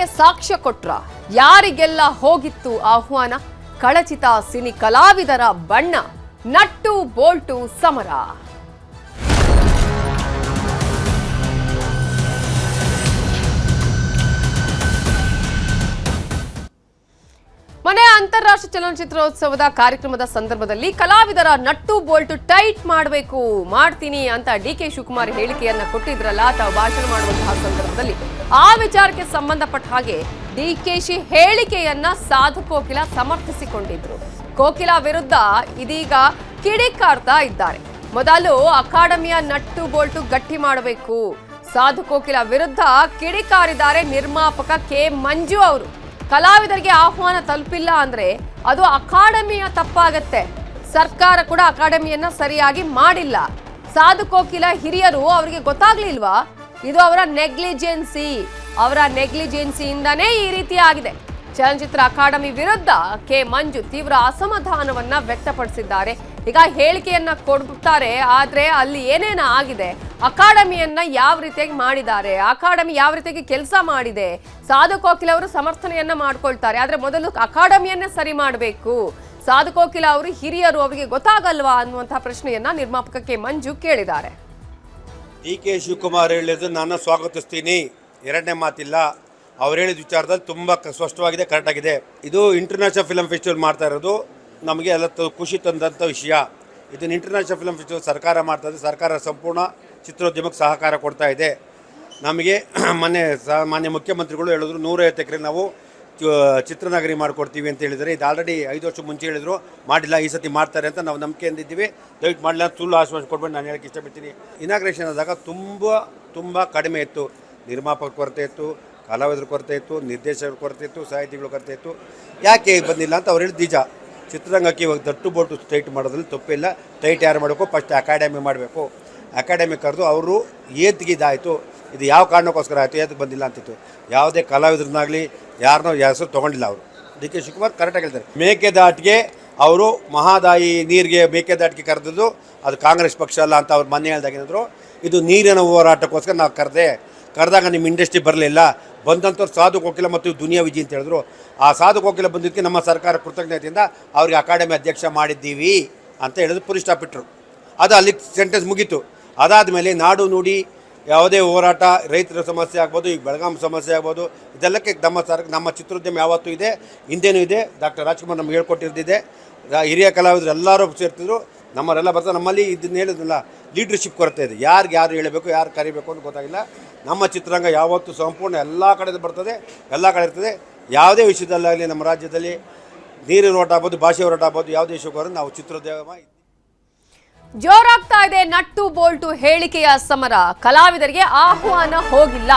ಗೆಲುವಿಗೆ ಸಾಕ್ಷ್ಯ ಕೊಟ್ರ ಯಾರಿಗೆಲ್ಲ ಹೋಗಿತ್ತು ಆಹ್ವಾನ? ಕಳಚಿತ ಸಿನಿ ಕಲಾವಿದರ ಬಣ್ಣ ನಟ್ಟು ಬೋಲ್ಟು ಸಮರ. ಮನೆ ಅಂತಾರಾಷ್ಟ್ರೀಯ ಚಲನಚಿತ್ರೋತ್ಸವದ ಕಾರ್ಯಕ್ರಮದ ಸಂದರ್ಭದಲ್ಲಿ ಕಲಾವಿದರ ನಟ್ಟು ಬೋಲ್ಟು ಟೈಟ್ ಮಾಡಬೇಕು, ಮಾಡ್ತೀನಿ ಅಂತ ಡಿ ಕೆ ಶಿವಕುಮಾರ್ ಹೇಳಿಕೆಯನ್ನ ಕೊಟ್ಟಿದ್ರಲ್ಲ, ತಾವು ಭಾಷಣ ಮಾಡುವಂತಹ ಸಂದರ್ಭದಲ್ಲಿ. ಆ ವಿಚಾರಕ್ಕೆ ಸಂಬಂಧಪಟ್ಟ ಹಾಗೆ ಡಿ ಕೆ ಶಿ ಹೇಳಿಕೆಯನ್ನ ಸಾಧು ಕೋಕಿಲ ಸಮರ್ಥಿಸಿಕೊಂಡಿದ್ರು. ಕೋಕಿಲ ವಿರುದ್ಧ ಇದೀಗ ಕಿಡಿಕಾರ್ತಾ ಇದ್ದಾರೆ. ಮೊದಲು ಅಕಾಡೆಮಿಯ ನಟ್ಟು ಬೋಲ್ಟು ಗಟ್ಟಿ ಮಾಡಬೇಕು. ಸಾಧು ಕೋಕಿಲ ವಿರುದ್ಧ ಕಿಡಿಕಾರಿದ್ದಾರೆ ನಿರ್ಮಾಪಕ ಕೆ ಮಂಜು ಅವರು. ಕಲಾವಿದರಿಗೆ ಆಹ್ವಾನ ತಲುಪಿಲ್ಲ ಅಂದ್ರೆ ಅದು ಅಕಾಡೆಮಿಯ ತಪ್ಪಾಗತ್ತೆ. ಸರ್ಕಾರ ಕೂಡ ಅಕಾಡೆಮಿಯನ್ನ ಸರಿಯಾಗಿ ಮಾಡಿಲ್ಲ. ಸಾಧು ಕೋಕಿಲ ಹಿರಿಯರು ಅವರಿಗೆ ಗೊತ್ತಾಗ್ಲಿಲ್ವಾ? ಇದು ಅವರ ನೆಗ್ಲಿಜೆನ್ಸಿ. ಅವರ ನೆಗ್ಲಿಜೆನ್ಸಿಯಿಂದನೇ ಈ ರೀತಿ ಆಗಿದೆ. ಚಲನಚಿತ್ರ ಅಕಾಡೆಮಿ ವಿರುದ್ಧ ಕೆ ಮಂಜು ತೀವ್ರ ಅಸಮಾಧಾನವನ್ನ ವ್ಯಕ್ತಪಡಿಸಿದ್ದಾರೆ. ಈಗ ಹೇಳಿಕೆಯನ್ನ ಕೊಡ್ತಾರೆ, ಆದ್ರೆ ಅಲ್ಲಿ ಏನೇನ ಆಗಿದೆ? ಅಕಾಡೆಮಿಯನ್ನ ಯಾವ ರೀತಿಯಾಗಿ ಮಾಡಿದ್ದಾರೆ? ಅಕಾಡೆಮಿ ಯಾವ ರೀತಿಯಾಗಿ ಕೆಲಸ ಮಾಡಿದೆ? ಸಾಧು ಕೋಕಿಲ ಅವರು ಸಮರ್ಥನೆಯನ್ನ ಮಾಡ್ಕೊಳ್ತಾರೆ, ಆದ್ರೆ ಮೊದಲು ಅಕಾಡೆಮಿಯನ್ನೇ ಸರಿ ಮಾಡಬೇಕು. ಸಾಧು ಕೋಕಿಲ ಅವರು ಹಿರಿಯರು ಅವರಿಗೆ ಗೊತ್ತಾಗಲ್ವಾ ಅನ್ನುವಂತಹ ಪ್ರಶ್ನೆಯನ್ನ ನಿರ್ಮಾಪಕಕ್ಕೆ ಮಂಜು ಕೇಳಿದ್ದಾರೆ. ಡಿ. ಕೆ. ಶಿವಕುಮಾರ್ ಹೇಳಿದ್ದು ನಾನು ಸ್ವಾಗತಿಸ್ತೀನಿ. ಎರಡನೇ ಮಾತಿಲ್ಲ. ಅವ್ರು ಹೇಳಿದ ವಿಚಾರದಲ್ಲಿ ತುಂಬ ಸ್ಪಷ್ಟವಾಗಿದೆ ಕರೆಕ್ಟಾಗಿದೆ ಇದು ಇಂಟರ್ನ್ಯಾಷನಲ್ ಫಿಲಮ್ ಫೆಸ್ಟಿವಲ್ ಮಾಡ್ತಾ ಇರೋದು. ನಮಗೆ ಎಲ್ಲ ಖುಷಿ ತಂದಂಥ ವಿಷಯ. ಇದನ್ನು ಇಂಟರ್ನ್ಯಾಷನಲ್ ಫಿಲಮ್ ಫೆಸ್ಟಿವಲ್ ಸರ್ಕಾರ ಮಾಡ್ತಾ ಇದೆ ಸರ್ಕಾರ ಸಂಪೂರ್ಣ ಚಿತ್ರೋದ್ಯಮಕ್ಕೆ ಸಹಕಾರ ಕೊಡ್ತಾ ಇದೆ. ನಮಗೆ ಮೊನ್ನೆ ಸ ಮಾನ್ಯ ಮುಖ್ಯಮಂತ್ರಿಗಳು ಹೇಳಿದ್ರು, ನೂರೈವತ್ತು ಎಕರೆ ನಾವು ಚಿತ್ರನಗರಿ ಮಾಡಿಕೊಡ್ತೀವಿ ಅಂತ ಹೇಳಿದರೆ ಇದು ಆಲ್ರೆಡಿ ಐದು ವರ್ಷ ಮುಂಚೆ ಹೇಳಿದ್ರು. ಮಾಡಿಲ್ಲ, ಈ ಸತಿ ಮಾಡ್ತಾರೆ ಅಂತ ನಾವು ನಂಬಿಕೆ ಅಂದಿದ್ದೀವಿ ದಯವಿಟ್ಟು ಮಾಡಲಿಲ್ಲ ಸುಳ್ಳು ಆಶ್ವಾಸ ಕೊಡ್ಬೇಡಿ. ನಾನು ಹೇಳಕ್ಕೆ ಇಷ್ಟಪಡ್ತೀನಿ. ಇನಾಗ್ರೇಷನ್ ಆದಾಗ ತುಂಬ ತುಂಬ ಕಡಿಮೆ ಇತ್ತು. ನಿರ್ಮಾಪಕ ಕೊರತೆ ಇತ್ತು, ಕಲಾವಿದರ ಕೊರತೆ ಇತ್ತು, ನಿರ್ದೇಶಕರ ಕೊರತೆ ಇತ್ತು, ಸಾಹಿತಿಗಳ ಕೊರತೆ ಇತ್ತು. ಯಾಕೆ ಬಂದಿಲ್ಲ ಅಂತ ಅವ್ರು ಹೇಳಿದ ನಿಜ. ಚಿತ್ರರಂಗಕ್ಕೆ ಇವಾಗ ದಟ್ಟು ಬೋಟು ಟೈಟ್ ಮಾಡೋದ್ರಲ್ಲಿ ತಪ್ಪಿಲ್ಲ ಟೈಟ್ ಯಾರು ಮಾಡಬೇಕು? ಫಸ್ಟ್ ಅಕಾಡೆಮಿ ಮಾಡಬೇಕು. ಅಕಾಡೆಮಿ ಕರೆದು ಅವರು ಏತ್ಗೆ ಇದಾಯಿತು ಇದು ಯಾವ ಕಾರಣಕ್ಕೋಸ್ಕರ ಆಯಿತು? ಏತಕ್ಕೆ ಬಂದಿಲ್ಲ ಅಂತಿತ್ತು. ಯಾವುದೇ ಕಲಾವಿದ್ರನ್ನಾಗಲಿ ಯಾರನ್ನೋ ಹೆಸರು ತೊಗೊಂಡಿಲ್ಲ ಅವರು. ಡಿ ಕೆ ಶಿವಕುಮಾರ್ ಕರೆಕ್ಟಾಗಿ ಹೇಳ್ತಾರೆ. ಮೇಕೆದಾಟಿಗೆ ಅವರು ಮಹಾದಾಯಿ ನೀರಿಗೆ ಮೇಕೆದಾಟಿಗೆ ಕರೆದಿದ್ದು ಅದು ಕಾಂಗ್ರೆಸ್ ಪಕ್ಷ ಅಲ್ಲ ಅಂತ ಅವ್ರು ಮೊನ್ನೆ ಹೇಳ್ದಾಗ ಇದು ನೀರಿನ ಹೋರಾಟಕ್ಕೋಸ್ಕರ ನಾವು ಕರೆದೆ. ಕರೆದಾಗ ನಿಮ್ಮ ಇಂಡಸ್ಟ್ರಿ ಬರಲಿಲ್ಲ. ಬಂದಂಥವ್ರು ಸಾಧು ಕೋಕಿಲ ಮತ್ತು ದುನಿಯಾ ವಿಜಿ ಅಂತ ಹೇಳಿದ್ರು. ಆ ಸಾಧು ಕೋಕಿಲ ಬಂದಿದ್ದಕ್ಕೆ ನಮ್ಮ ಸರ್ಕಾರ ಕೃತಜ್ಞತೆಯಿಂದ ಅವ್ರಿಗೆ ಅಕಾಡೆಮಿ ಅಧ್ಯಕ್ಷ ಮಾಡಿದ್ದೀವಿ ಅಂತ ಹೇಳಿದ್ರು ಪುರಿ ಸ್ಟಾಪ್ ಇಟ್ಟರು ಅದು ಅಲ್ಲಿ ಸೆಂಟೆನ್ಸ್ ಮುಗೀತು. ಅದಾದ ಮೇಲೆ ನಾಡು ನುಡಿ ಯಾವುದೇ ಹೋರಾಟ, ರೈತರ ಸಮಸ್ಯೆ ಆಗ್ಬೋದು, ಈಗ ಬೆಳಗಾಂ ಸಮಸ್ಯೆ ಆಗ್ಬೋದು, ಇದೆಲ್ಲಕ್ಕೆ ನಮ್ಮ ಸರ್, ನಮ್ಮ ಚಿತ್ರೋದ್ಯಮ ಯಾವತ್ತೂ ಇದೆ, ಹಿಂದೇನೂ ಇದೆ. ಡಾಕ್ಟರ್ ರಾಜ್ಕುಮಾರ್ ನಮ್ಗೆ ಹೇಳ್ಕೊಟ್ಟಿರ್ದಿದೆ. ರಾ- ಹಿರಿಯ ಕಲಾವಿದರು ಎಲ್ಲರೂ ಸೇರ್ತಿದ್ರು. ನಮ್ಮವರೆಲ್ಲ ಬರ್ತಾರೆ. ನಮ್ಮಲ್ಲಿ ಇದನ್ನ ಹೇಳಿದ್ನಲ್ಲ ಲೀಡರ್ಶಿಪ್ ಕೊರತೆ ಇದೆ. ಯಾರಿಗೆ ಯಾರು ಹೇಳಬೇಕು, ಯಾರು ಕರಿಬೇಕು ಅಂತ ಗೊತ್ತಾಗಿಲ್ಲ. ನಮ್ಮ ಚಿತ್ರರಂಗ ಯಾವತ್ತೂ ಸಂಪೂರ್ಣ ಎಲ್ಲ ಕಡೆ ಬರ್ತದೆ, ಎಲ್ಲ ಕಡೆ ಇರ್ತದೆ. ಯಾವುದೇ ವಿಷಯದಲ್ಲಾಗಲಿ ನಮ್ಮ ರಾಜ್ಯದಲ್ಲಿ ನೀರಿನ ಓಟ ಆಗ್ಬೋದು ಭಾಷೆ ಹೋರಾಟ ಆಗ್ಬೋದು, ಯಾವುದೇ ವಿಷಯಕ್ಕೂ ನಾವು ಚಿತ್ರೋದ್ಯಮ ಜೋರಾಗ್ತಾ ಇದೆ ನಟ್ಟು ಬೋಲ್ಟು ಹೇಳಿಕೆಯ ಸಮರ. ಕಲಾವಿದರಿಗೆ ಆಹ್ವಾನ ಹೋಗಿಲ್ಲ.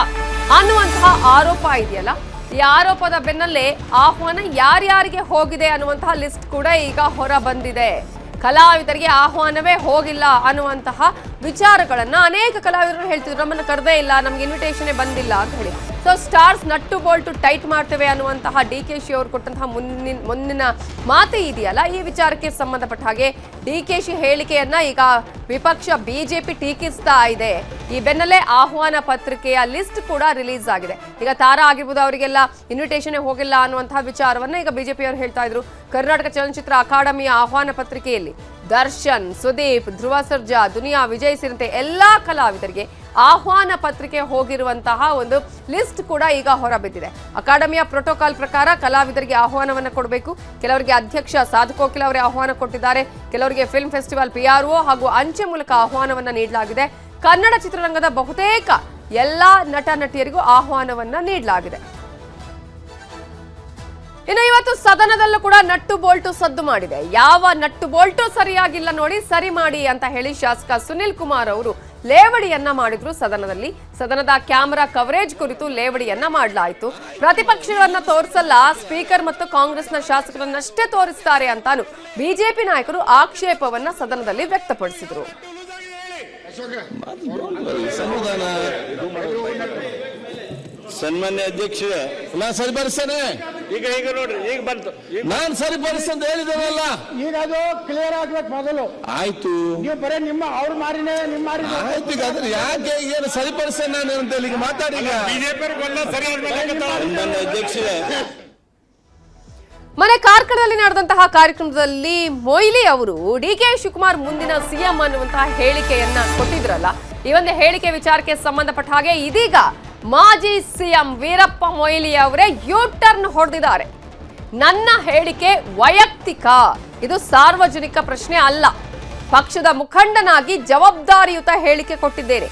ಅನ್ನುವಂತಹ ಆರೋಪ ಇದೆಯಲ್ಲ? ಈ ಆರೋಪದ ಬೆನ್ನಲ್ಲೇ ಆಹ್ವಾನ ಯಾರ್ಯಾರಿಗೆ ಹೋಗಿದೆ ಅನ್ನುವಂತಹ ಲಿಸ್ಟ್ ಕೂಡ ಈಗ ಹೊರ ಬಂದಿದೆ. ಕಲಾವಿದರಿಗೆ ಆಹ್ವಾನವೇ ಹೋಗಿಲ್ಲ ಅನ್ನುವಂತಹ ವಿಚಾರಗಳನ್ನ ಅನೇಕ ಕಲಾವಿದರು ಹೇಳ್ತಿದ್ರು, ನಮ್ಮನ್ನ ಕರೆದೇ ಇಲ್ಲ, ನಮ್ಗೆ ಇನ್ವಿಟೇಷನ್ ಬಂದಿಲ್ಲ ಅಂತ ಹೇಳಿ. So stars nut bolt tight ಮಾಡ್ತೇವೆ ಅನ್ನುವಂತಹ ಡಿ ಕೆ ಶಿ ಅವರು ಕೊಟ್ಟಂತಹ ಮುನ್ನಿನ ಮುಂದಿನ ಮಾತು ಇದೆಯಲ್ಲ, ಈ ವಿಚಾರಕ್ಕೆ ಸಂಬಂಧಪಟ್ಟ ಹಾಗೆ ಡಿ ಕೆ ಶಿ ಹೇಳಿಕೆಯನ್ನ ಈಗ ವಿಪಕ್ಷ ಬಿಜೆಪಿ ಟೀಕಿಸ್ತಾ ಇದೆ. ಈ ಬೆನ್ನಲ್ಲೇ ಆಹ್ವಾನ ಪತ್ರಿಕೆಯ ಲಿಸ್ಟ್ ಕೂಡ ರಿಲೀಸ್ ಆಗಿದೆ. ಈಗ ತಾರಾ ಆಗಿರ್ಬೋದು, ಅವರಿಗೆಲ್ಲ ಇನ್ವಿಟೇಷನ್ ಹೋಗಿಲ್ಲ ಅನ್ನುವಂತಹ ವಿಚಾರವನ್ನ ಈಗ ಬಿಜೆಪಿ ಅವರು ಹೇಳ್ತಾ ಇದ್ರು. ಕರ್ನಾಟಕ ಚಲನಚಿತ್ರ ಅಕಾಡೆಮಿಯ ಆಹ್ವಾನ ಪತ್ರಿಕೆಯಲ್ಲಿ ದರ್ಶನ್, ಸುದೀಪ್ ಧ್ರುವ ಸರ್ಜಾ ದುನಿಯಾ, ವಿಜಯ್ ಸೇರಿದಂತೆ ಎಲ್ಲ ಕಲಾವಿದರಿಗೆ ಆಹ್ವಾನ ಪತ್ರಿಕೆ ಹೋಗಿರುವಂತಹ ಒಂದು ಲಿಸ್ಟ್ ಕೂಡ ಈಗ ಹೊರಬಿದ್ದಿದೆ. ಅಕಾಡೆಮಿಯ ಪ್ರೋಟೋಕಾಲ್ ಪ್ರಕಾರ ಕಲಾವಿದರಿಗೆ ಆಹ್ವಾನವನ್ನು ಕೊಡಬೇಕು. ಕೆಲವರಿಗೆ ಅಧ್ಯಕ್ಷ ಕೋಕಿಲ ಅವರೇ ಆಹ್ವಾನ ಕೊಟ್ಟಿದ್ದಾರೆ. ಕೆಲವರಿಗೆ ಫಿಲ್ಮ್ ಫೆಸ್ಟಿವಲ್ ಪಿ ಹಾಗೂ ಅಂಚೆ ಮೂಲಕ ಆಹ್ವಾನವನ್ನು ನೀಡಲಾಗಿದೆ. ಕನ್ನಡ ಚಿತ್ರರಂಗದ ಬಹುತೇಕ ಎಲ್ಲ ನಟ ನಟಿಯರಿಗೂ ಆಹ್ವಾನವನ್ನು ನೀಡಲಾಗಿದೆ. ಇನ್ನು ಇವತ್ತು ಸದನದಲ್ಲೂ ಕೂಡ ನಟ್ಟು ಬೋಲ್ಟು ಸದ್ದು ಮಾಡಿದೆ. ಯಾವ ನಟ್ಟು ಬೋಲ್ಟು ಸರಿಯಾಗಿಲ್ಲ ನೋಡಿ ಸರಿ ಮಾಡಿ ಅಂತ ಹೇಳಿ ಶಾಸಕ ಸುನಿಲ್ ಕುಮಾರ್ ಅವರು ಲೇವಡಿಯನ್ನ ಮಾಡಿದ್ರು ಸದನದಲ್ಲಿ. ಸದನದ ಕ್ಯಾಮೆರಾ ಕವರೇಜ್ ಕುರಿತು ಲೇವಡಿಯನ್ನ ಮಾಡಲಾಯಿತು. ಪ್ರತಿಪಕ್ಷಗಳನ್ನ ತೋರಿಸಲ್ಲ, ಸ್ಪೀಕರ್ ಮತ್ತು ಕಾಂಗ್ರೆಸ್ನ ಶಾಸಕರನ್ನಷ್ಟೇ ತೋರಿಸ್ತಾರೆ ಅಂತಾನು ಬಿಜೆಪಿ ನಾಯಕರು ಆಕ್ಷೇಪವನ್ನ ಸದನದಲ್ಲಿ ವ್ಯಕ್ತಪಡಿಸಿದ್ರು. ಸನ್ಮಾನ್ಯ ಅಧ್ಯಕ್ಷ ಈಗ ಈಗ ನೋಡ್ರಿ ಈಗ ಬಂತು. ನಾನ್ ಸರಿಪಡಿಸಿ ಅಂತ ಹೇಳಿದ್ದೇನಲ್ಲ ಈಗ ಅದು ಕ್ಲಿಯರ್ ಆಗ್ಬೇಕು ಮೊದಲು. ಆಯ್ತು. ನೀವು ಬರೀ ನಿಮ್ಮ ಅವ್ರ ಮಾರಿನೇ ನಿಮ್ಮ ಮಾರಿ ಆಯ್ತು ಈಗ ಅದ್ರ ಯಾಕೆ ಏನು ಸರಿಪಡಿಸ ನಾನು ಅಂತ ಹೇಳಿ ಈಗ ಮಾತಾಡಿ ಈಗ. ಬಿಜೆಪಿ ಸರಿ ನನ್ನ ಅಧ್ಯಕ್ಷರೇ. ಮನೆ ಕಾರ್ಕಳದಲ್ಲಿ ನಡೆದಂತಹ ಕಾರ್ಯಕ್ರಮದಲ್ಲಿ ಮೊಯ್ಲಿ ಅವರು ಡಿ ಕೆ ಶಿವಕುಮಾರ್ ಮುಂದಿನ ಸಿಎಂ ಅನ್ನುವಂತಹ ಹೇಳಿಕೆಯನ್ನ ಕೊಟ್ಟಿದ್ರಲ್ಲ. ಈ ಒಂದು ಹೇಳಿಕೆ ವಿಚಾರಕ್ಕೆ ಸಂಬಂಧಪಟ್ಟ ಹಾಗೆ ಇದೀಗ ಮಾಜಿ ಸಿಎಂ ವೀರಪ್ಪ ಮೊಯ್ಲಿ ಅವರೇ ಯೂ ಟರ್ನ್ ಹೊಡೆದಿದ್ದಾರೆ. ನನ್ನ ಹೇಳಿಕೆ ವೈಯಕ್ತಿಕ. ಇದು ಸಾರ್ವಜನಿಕ ಪ್ರಶ್ನೆ ಅಲ್ಲ. ಪಕ್ಷದ ಮುಖಂಡನಾಗಿ ಜವಾಬ್ದಾರಿಯುತ ಹೇಳಿಕೆ ಕೊಟ್ಟಿದ್ದೇನೆ.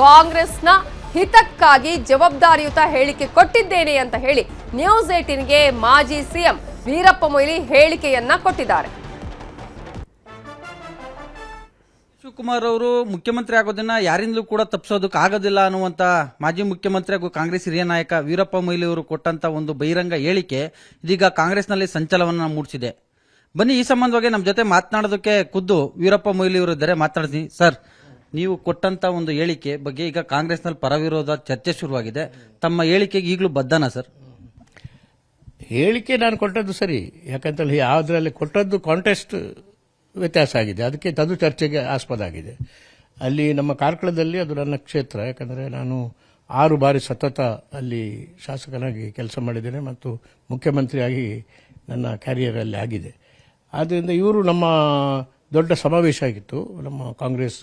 ಕಾಂಗ್ರೆಸ್ನ ಹಿತಕ್ಕಾಗಿ ಜವಾಬ್ದಾರಿಯುತ ಹೇಳಿಕೆ ಕೊಟ್ಟಿದ್ದೇನೆ ಅಂತ ಹೇಳಿ ನ್ಯೂಸ್ ಏಟೀನ್ಗೆ ಮಾಜಿ ಸಿಎಂ ವೀರಪ್ಪ ಮೊಯ್ಲಿ ಹೇಳಿಕೆಯನ್ನ ಕೊಟ್ಟಿದ್ದಾರೆ. ಶಿವಕುಮಾರ್ ಅವರು ಮುಖ್ಯಮಂತ್ರಿ ಆಗೋದನ್ನ ಯಾರಿಂದಲೂ ಕೂಡ ತಪ್ಪಿಸೋದಕ್ಕೆ ಆಗೋದಿಲ್ಲ ಅನ್ನುವಂತ ಮಾಜಿ ಮುಖ್ಯಮಂತ್ರಿ ಹಾಗೂ ಕಾಂಗ್ರೆಸ್ ಹಿರಿಯ ನಾಯಕ ವೀರಪ್ಪ ಮೊಯ್ಲಿ ಅವರು ಕೊಟ್ಟಂತ ಒಂದು ಬಹಿರಂಗ ಹೇಳಿಕೆ ಇದೀಗ ಕಾಂಗ್ರೆಸ್ನಲ್ಲಿ ಸಂಚಲನವನ್ನ ಮೂಡಿಸಿದೆ. ಬನ್ನಿ, ಈ ಸಂಬಂಧವಾಗಿ ನಮ್ಮ ಜೊತೆ ಮಾತನಾಡೋದಕ್ಕೆ ಖುದ್ದು ವೀರಪ್ಪ ಮೊಯ್ಲಿ ಅವರು ಇದ್ದಾರೆ. ಮಾತನಾಡ್ತೀನಿ. ಸರ್, ನೀವು ಕೊಟ್ಟಂತ ಒಂದು ಹೇಳಿಕೆ ಬಗ್ಗೆ ಈಗ ಕಾಂಗ್ರೆಸ್ನಲ್ಲಿ ಪರವಿರೋಧ ಚರ್ಚೆ ಶುರುವಾಗಿದೆ. ತಮ್ಮ ಹೇಳಿಕೆಗೆ ಈಗಲೂ ಬದ್ಧನಾ ಸರ್? ಹೇಳಿಕೆ ನಾನು ಕೊಟ್ಟದ್ದು ಸರಿ. ಯಾಕಂತೇಳಿ ಯಾವುದ್ರಲ್ಲಿ ಕೊಟ್ಟದ್ದು ಕಾಂಟೆಸ್ಟ್ ವ್ಯತ್ಯಾಸ ಆಗಿದೆ. ಅದಕ್ಕೆ ಅದು ಚರ್ಚೆಗೆ ಆಸ್ಪದ ಆಗಿದೆ. ಅಲ್ಲಿ ನಮ್ಮ ಕಾರ್ಕಳದಲ್ಲಿ ಅದು ನನ್ನ ಕ್ಷೇತ್ರ. ಯಾಕಂದರೆ ನಾನು ಆರು ಬಾರಿ ಸತತ ಅಲ್ಲಿ ಶಾಸಕನಾಗಿ ಕೆಲಸ ಮಾಡಿದ್ದೇನೆ ಮತ್ತು ಮುಖ್ಯಮಂತ್ರಿಯಾಗಿ ನನ್ನ ಕ್ಯಾರಿಯರಲ್ಲಿ ಆಗಿದೆ. ಆದ್ದರಿಂದ ಇವರು ನಮ್ಮ ದೊಡ್ಡ ಸಮಾವೇಶ ಆಗಿತ್ತು. ನಮ್ಮ ಕಾಂಗ್ರೆಸ್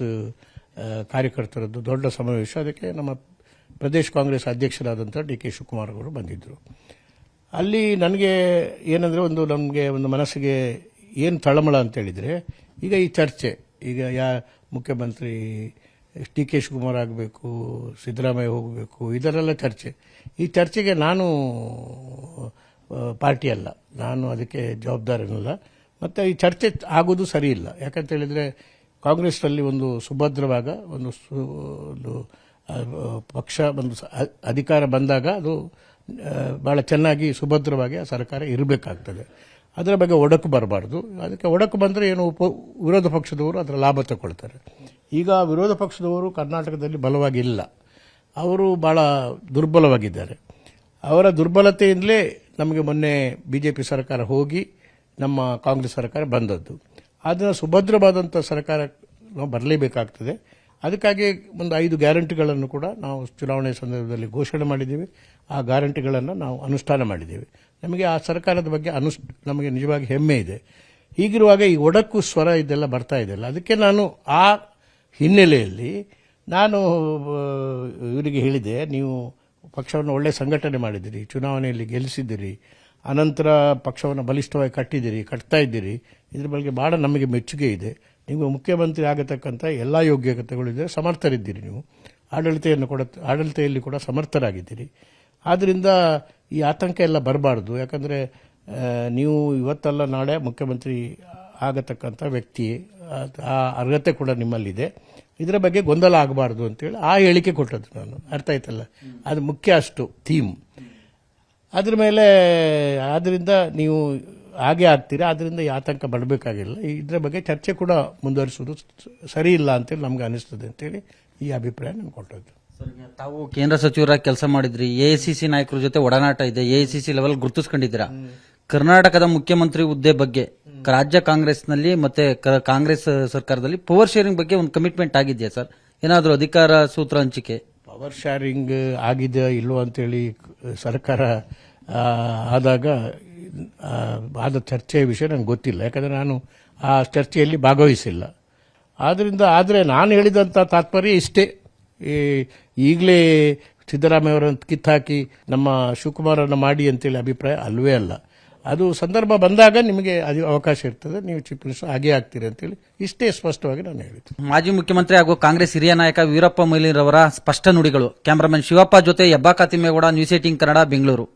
ಕಾರ್ಯಕರ್ತರದ್ದು ದೊಡ್ಡ ಸಮಾವೇಶ. ಅದಕ್ಕೆ ನಮ್ಮ ಪ್ರದೇಶ ಕಾಂಗ್ರೆಸ್ ಅಧ್ಯಕ್ಷರಾದಂಥ ಡಿ ಕೆ ಶಿವಕುಮಾರ್ ಅವರು ಬಂದಿದ್ದರು. ಅಲ್ಲಿ ನನಗೆ ಏನಂದರೆ ಒಂದು ನಮಗೆ ಒಂದು ಮನಸ್ಸಿಗೆ ಏನು ತಳಮಳ ಅಂತ ಹೇಳಿದರೆ, ಈಗ ಈ ಚರ್ಚೆ, ಈಗ ಯಾ ಮುಖ್ಯಮಂತ್ರಿ ಡಿ ಕೆ ಶಿವಕುಮಾರ್ ಆಗಬೇಕು, ಸಿದ್ದರಾಮಯ್ಯ ಹೋಗಬೇಕು, ಇದರೆಲ್ಲ ಚರ್ಚೆ. ಈ ಚರ್ಚೆಗೆ ನಾನು ಪಾರ್ಟಿ ಅಲ್ಲ. ನಾನು ಅದಕ್ಕೆ ಜವಾಬ್ದಾರನಲ್ಲ. ಮತ್ತು ಈ ಚರ್ಚೆ ಆಗೋದು ಸರಿ ಇಲ್ಲ. ಯಾಕಂತ ಹೇಳಿದರೆ, ಕಾಂಗ್ರೆಸ್ನಲ್ಲಿ ಒಂದು ಸುಭದ್ರವಾಗ ಒಂದು ಸು, ಒಂದು ಪಕ್ಷ ಒಂದು ಅಧಿಕಾರ ಬಂದಾಗ ಅದು ಭಾಳ ಚೆನ್ನಾಗಿ ಸುಭದ್ರವಾಗಿ ಆ ಸರ್ಕಾರ ಇರಬೇಕಾಗ್ತದೆ. ಅದರ ಬಗ್ಗೆ ಒಡಕು ಬರಬಾರ್ದು. ಅದಕ್ಕೆ ಒಡಕು ಬಂದರೆ ಏನು ಉಪ, ವಿರೋಧ ಪಕ್ಷದವರು ಅದರ ಲಾಭ ತಗೊಳ್ತಾರೆ. ಈಗ ವಿರೋಧ ಪಕ್ಷದವರು ಕರ್ನಾಟಕದಲ್ಲಿ ಬಲವಾಗಿಲ್ಲ. ಅವರು ಭಾಳ ದುರ್ಬಲವಾಗಿದ್ದಾರೆ. ಅವರ ದುರ್ಬಲತೆಯಿಂದಲೇ ನಮಗೆ ಮೊನ್ನೆ ಬಿ ಜೆ ಪಿ ಸರ್ಕಾರ ಹೋಗಿ ನಮ್ಮ ಕಾಂಗ್ರೆಸ್ ಸರ್ಕಾರ ಬಂದದ್ದು. ಆದರೆ ಸುಭದ್ರವಾದಂಥ ಸರ್ಕಾರ ನಾವು ಬರಲೇಬೇಕಾಗ್ತದೆ. ಅದಕ್ಕಾಗಿ ಒಂದು ಐದು ಗ್ಯಾರಂಟಿಗಳನ್ನು ಕೂಡ ನಾವು ಚುನಾವಣೆ ಸಂದರ್ಭದಲ್ಲಿ ಘೋಷಣೆ ಮಾಡಿದ್ದೀವಿ. ಆ ಗ್ಯಾರಂಟಿಗಳನ್ನು ನಾವು ಅನುಷ್ಠಾನ ಮಾಡಿದ್ದೀವಿ. ನಮಗೆ ಆ ಸರ್ಕಾರದ ಬಗ್ಗೆ ಅನುಸ್, ನಮಗೆ ನಿಜವಾಗಿ ಹೆಮ್ಮೆ ಇದೆ. ಹೀಗಿರುವಾಗ ಈ ಒಡಕು ಸ್ವರ ಇದೆಲ್ಲ ಬರ್ತಾ ಇದೆಯಲ್ಲ ಅದಕ್ಕೆ ನಾನು ಆ ಹಿನ್ನೆಲೆಯಲ್ಲಿ ನಾನು ಇವರಿಗೆ ಹೇಳಿದೆ, ನೀವು ಪಕ್ಷವನ್ನು ಒಳ್ಳೆ ಸಂಘಟನೆ ಮಾಡಿದ್ದೀರಿ, ಚುನಾವಣೆಯಲ್ಲಿ ಗೆಲ್ಲಿಸಿದ್ದೀರಿ, ಅನಂತರ ಪಕ್ಷವನ್ನು ಬಲಿಷ್ಠವಾಗಿ ಕಟ್ಟಿದ್ದೀರಿ, ಕಟ್ತಾ ಇದ್ದೀರಿ, ಇದ್ರ ಬಗ್ಗೆ ಭಾಳ ನಮಗೆ ಮೆಚ್ಚುಗೆ ಇದೆ. ನೀವು ಮುಖ್ಯಮಂತ್ರಿ ಆಗತಕ್ಕಂಥ ಎಲ್ಲ ಯೋಗ್ಯತೆಗಳಿದೆ ಸಮರ್ಥರಿದ್ದೀರಿ ನೀವು. ಆಡಳಿತೆಯನ್ನು ಕೂಡ ಆಡಳಿತೆಯಲ್ಲಿ ಕೂಡ ಸಮರ್ಥರಾಗಿದ್ದೀರಿ. ಆದ್ದರಿಂದ ಈ ಆತಂಕ ಎಲ್ಲ ಬರಬಾರ್ದು. ಯಾಕಂದರೆ ನೀವು ಇವತ್ತಲ್ಲ ನಾಳೆ ಮುಖ್ಯಮಂತ್ರಿ ಆಗತಕ್ಕಂಥ ವ್ಯಕ್ತಿ, ಆ- ಅರ್ಹತೆ ಕೂಡ ನಿಮ್ಮಲ್ಲಿದೆ. ಇದರ ಬಗ್ಗೆ ಗೊಂದಲ ಆಗಬಾರ್ದು ಅಂತೇಳಿ ಆ ಹೇಳಿಕೆ ಕೊಟ್ಟದ್ದು ನಾನು. ಅರ್ಥ ಆಯ್ತಲ್ಲ? ಅದು ಮುಖ್ಯ ಅಷ್ಟು, ಥೀಮ್. ಅದ್ರ ಮೇಲೆ ಆದ್ದರಿಂದ ನೀವು ಹಾಗೆ ಆಗ್ತೀರಾ? ಆದ್ದರಿಂದ ಈ ಆತಂಕ ಬರಬೇಕಾಗಿಲ್ಲ. ಇದರ ಬಗ್ಗೆ ಚರ್ಚೆ ಕೂಡ ಮುಂದುವರಿಸುವುದು ಸರಿ ಇಲ್ಲ ಅಂತೇಳಿ ನಮ್ಗೆ ಅನಿಸ್ತದೆ ಅಂತೇಳಿ ಈ ಅಭಿಪ್ರಾಯ ನಾನು ಕೊಟ್ಟದ್ದು. ತಾವು ಕೇಂದ್ರ ಸಚಿವರಾಗಿ ಕೆಲಸ ಮಾಡಿದ್ರಿ ಎಐಸಿಸಿ ನಾಯಕರ ಜೊತೆ ಒಡನಾಟ ಇದೆ ಎಐಸಿಸಿ ಲೆವೆಲ್ ಗುರುತಿಸ್ಕೊಂಡಿದ್ದೀರಾ? ಕರ್ನಾಟಕದ ಮುಖ್ಯಮಂತ್ರಿ ಹುದ್ದೆ ಬಗ್ಗೆ ರಾಜ್ಯ ಕಾಂಗ್ರೆಸ್ನಲ್ಲಿ ಮತ್ತೆ ಕಾಂಗ್ರೆಸ್ ಸರ್ಕಾರದಲ್ಲಿ ಪವರ್ ಶೇರಿಂಗ್ ಬಗ್ಗೆ ಒಂದು ಕಮಿಟ್ಮೆಂಟ್ ಆಗಿದೆಯಾ ಸರ್? ಏನಾದರೂ ಅಧಿಕಾರ ಸೂತ್ರ ಹಂಚಿಕೆ? ಪವರ್ ಶೇರಿಂಗ್ ಆಗಿದೆಯಾ ಇಲ್ಲೋ ಅಂತೇಳಿ ಸರ್ಕಾರ ಆದಾಗ ಆದ ಚರ್ಚೆಯ ವಿಷಯ ನನಗೆ ಗೊತ್ತಿಲ್ಲ. ಯಾಕಂದರೆ ನಾನು ಆ ಚರ್ಚೆಯಲ್ಲಿ ಭಾಗವಹಿಸಿಲ್ಲ. ಆದ್ದರಿಂದ ಆದರೆ ನಾನು ಹೇಳಿದಂಥ ತಾತ್ಪರ್ಯ ಇಷ್ಟೇ. ಈ ಈಗಲೇ ಸಿದ್ದರಾಮಯ್ಯ ಅವರನ್ನು ಕಿತ್ತಾಕಿ ನಮ್ಮ ಶಿವಕುಮಾರನ್ನು ಮಾಡಿ ಅಂತೇಳಿ ಅಭಿಪ್ರಾಯ ಅಲ್ವೇ ಅಲ್ಲ. ಅದು ಸಂದರ್ಭ ಬಂದಾಗ ನಿಮಗೆ ಅದು ಅವಕಾಶ ಇರ್ತದೆ. ನೀವು ಚೀಫ್ ಮಿನಿಸ್ಟರ್ ಹಾಗೆ ಆಗ್ತೀರಿ ಅಂತೇಳಿ ಇಷ್ಟೇ ಸ್ಪಷ್ಟವಾಗಿ ನಾನು ಹೇಳಿದ್ದು. ಮಾಜಿ ಮುಖ್ಯಮಂತ್ರಿ ಹಾಗೂ ಕಾಂಗ್ರೆಸ್ ಹಿರಿಯ ನಾಯಕ ವೀರಪ್ಪ ಮೊಯ್ಲಿರವರ ಸ್ಪಷ್ಟ ನುಡಿಗಳು. ಕ್ಯಾಮರಾಮನ್ ಶಿವಪ್ಪ ಜೊತೆ ಯಬ್ಬಾ ಕಾತಿಮೇಗೌಡ ನ್ಯೂಸ್ ಏಟಿಂಗ್ ಕನ್ನಡ ಬೆಂಗಳೂರು.